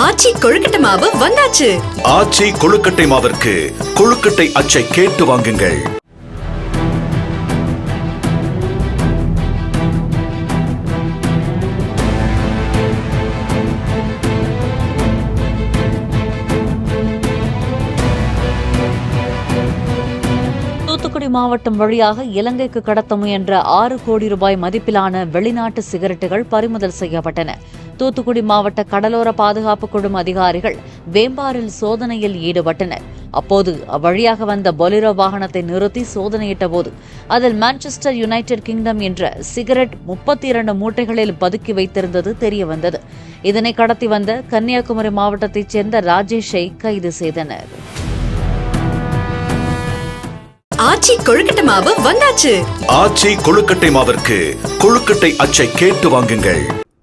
ஆச்சி கொழுக்கட்டை மாவு வந்தாச்சு. ஆச்சி கொழுக்கட்டை மாவிற்கு கொழுக்கட்டை அச்சை கேட்டு வாங்குங்கள். தூத்துக்குடி மாவட்டம் வழியாக இலங்கைக்கு கடத்த முயன்ற ஆறு கோடி ரூபாய் மதிப்பிலான வெளிநாட்டு சிகரெட்டுகள் பறிமுதல் செய்யப்பட்டன. தூத்துக்குடி மாவட்ட கடலோர பாதுகாப்பு குழும அதிகாரிகள் வேம்பாரில் சோதனையில் ஈடுபட்டனர். அப்போது அவ்வழியாக வந்த பொலிரோ வாகனத்தை நிறுத்தி சோதனையிட்ட போது அதில் மான்செஸ்டர் யுனைடெட் கிங்டம் என்ற சிகரெட் முப்பத்தி இரண்டு மூட்டைகளில் பதுக்கி வைத்திருந்தது தெரியவந்தது. இதனை கடத்தி வந்த கன்னியாகுமரி மாவட்டத்தைச் சேர்ந்த ராஜேஷை கைது செய்தனர். ஆச்சி கொழுக்கட்டை மாவு வந்தாச்சு. ஆச்சி கொழுக்கட்டை மாவிற்கு கொழுக்கட்டை அச்சை கேட்டு வாங்குங்கள்.